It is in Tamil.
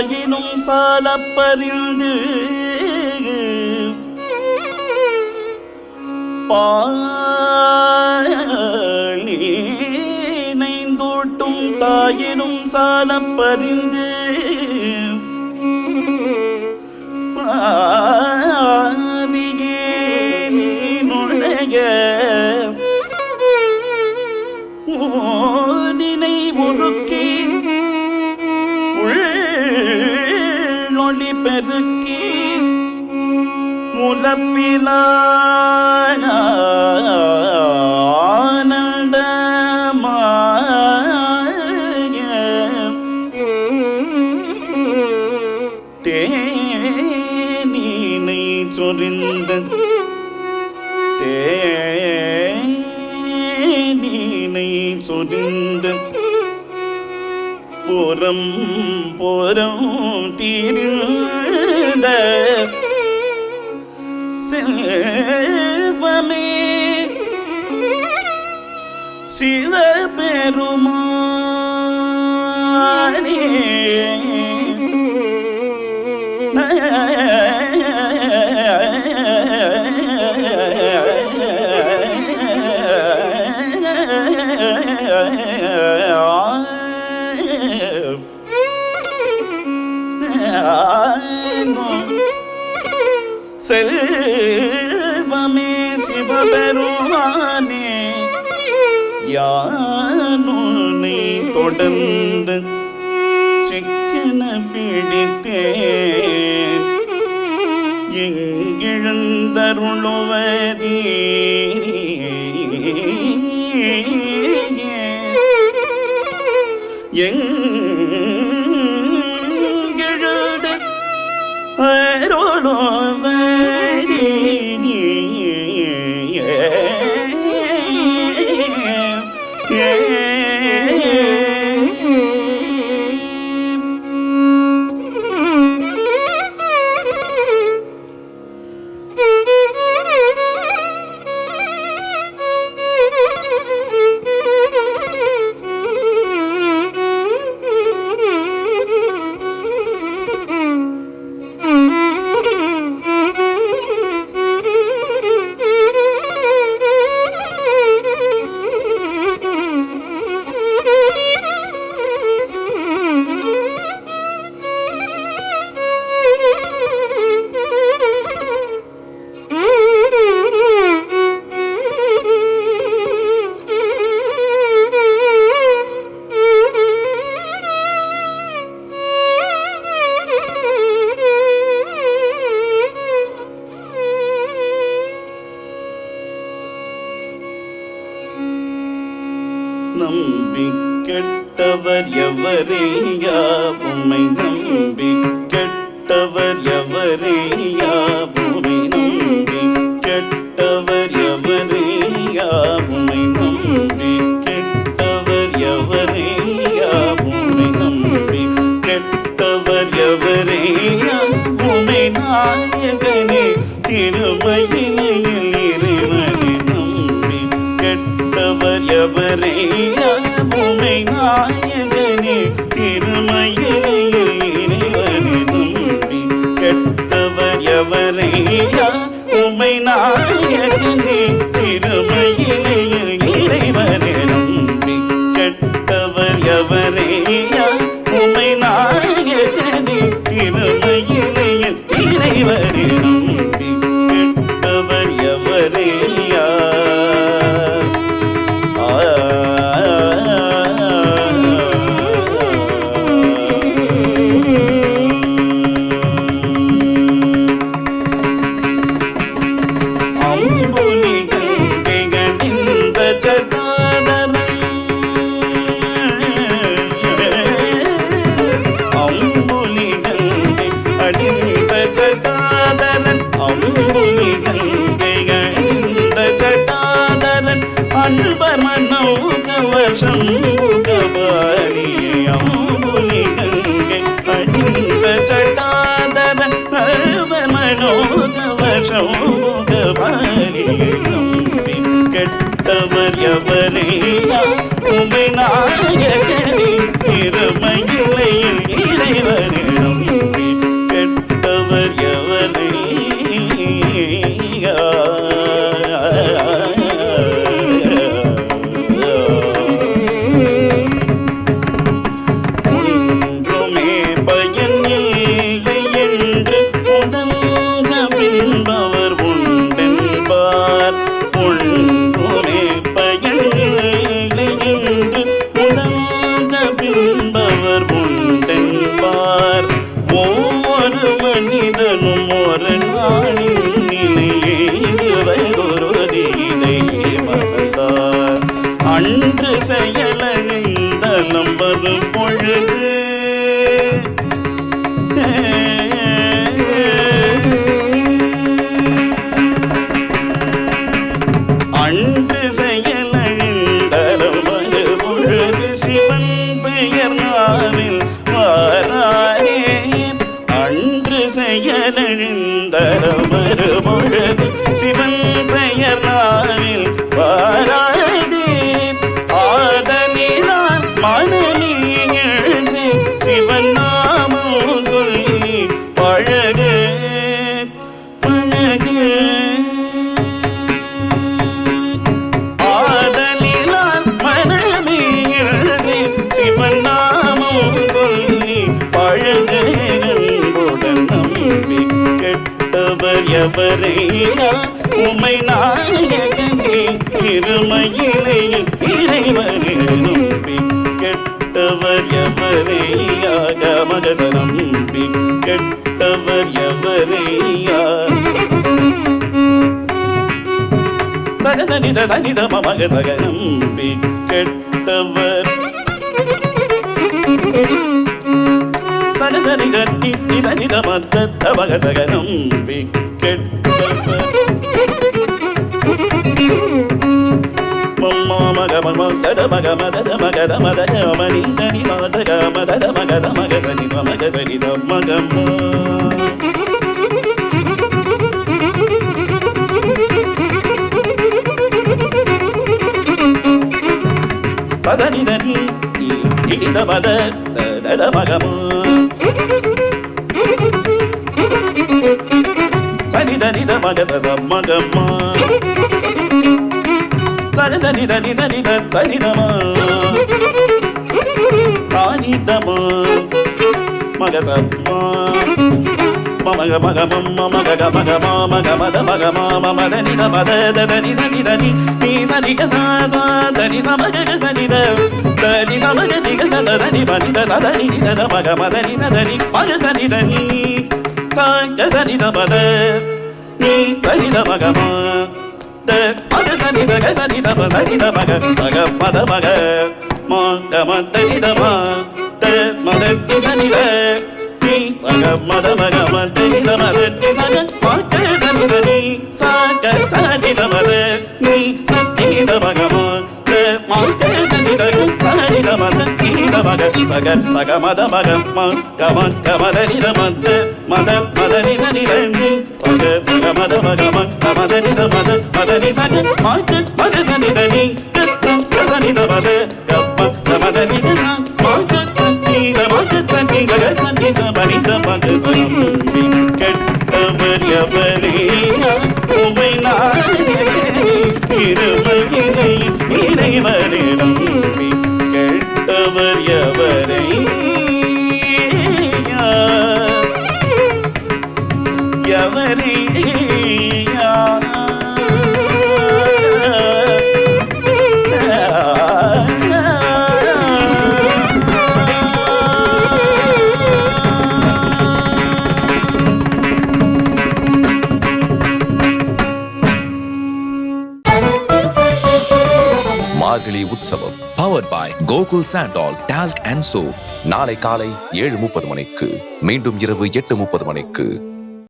தாயினும் சாலப்பறிந்து பாலினைந்தூட்டும் தாயினும் சாலப்பறிந்து உள்ளொளி பெருக்கி முலப்பிலானந்தமாய தேனீனை சொரிந்த தேனீனை சொரிந்த புறம் புறம் தீரும் செல்வமே சிவபெருமானே சிவபெருமானே யானுனை தொடர்ந்து சிக்கன பிடித்தேன். எங்கிழந்தருளுவதே எங்கிழந்த அருளோ நம்பி கெட்டவர் எவரேயா உம்மை நம்பி கெட்டவர் எவரேயா உம்மை நம்பி கெட்டவர் எவரேயா மனோகவசம் முகபாலியே அம்புலி கங்கை அடிந்த ஜடாதரன் அன்பர் நம்பி கெட்டவர் எவரேயா அன்று செய்ய என்று சிவன் நாமம் சொல்லி பழகு பழகு. ஆதலிலான் மனமே என்று சிவன் நாமம் சொல்லி பழகு. அன்புடன் நம்பி உமை நாயகனே திருமயிலே இறைவனும் எவரேயா கமகச நம்பி கெட்டவர் எவரேயா சகசனித சனித மமக சகனம்பி கெட்டவர். சகசனித நித்தி சனித மத்த மக சகனம்பி கெட்டவர். மம்மா மக மம தத மக மதத ga da maga da maga, sa ni sa ma ga sa ni sa ma ga ma Sazani dani, dili da ba da da da ma ga ma. Sani dani da maga zaza maga ma. Sani sani dani sani da sani da ma. மக சம்ம மக மக மம்ம மக க மக மா மக மத மக மா மம தனி த மத த த சனி தனி நீ சனி க சா சா தனி சமக க சனி த தனி சமக தி க சத தனி பனி த த நி த த மக மத நி ச தனி மக சனி தனி சா க சனி த மத நீ சனி த மக மா த மக சனி த க சனி த ம சனி த மக சக க மத மக ம க ம த நி த ம த மத நி சனி த நீ சக மத மக மத நி த மத நி சக ம க சனி த நீ ச க சனி த மத நீ சனி த மக ம த ம க சனி த க சனி த ம சனி த மக சக சக மத மக ம க ம மத மத மத மத நீ சக சக மத மக மத நி மத மத சக ம மத நி கெட்டவர் எவரே உமை இருமையினை இறைவனை நம்பி கெட்டவர் எவரையா மார்கழி உற்சவம் powered by Gokul Santol talc and so நாளை காலை ஏழு முப்பது மணிக்கு மீண்டும் இரவு எட்டு முப்பது மணிக்கு.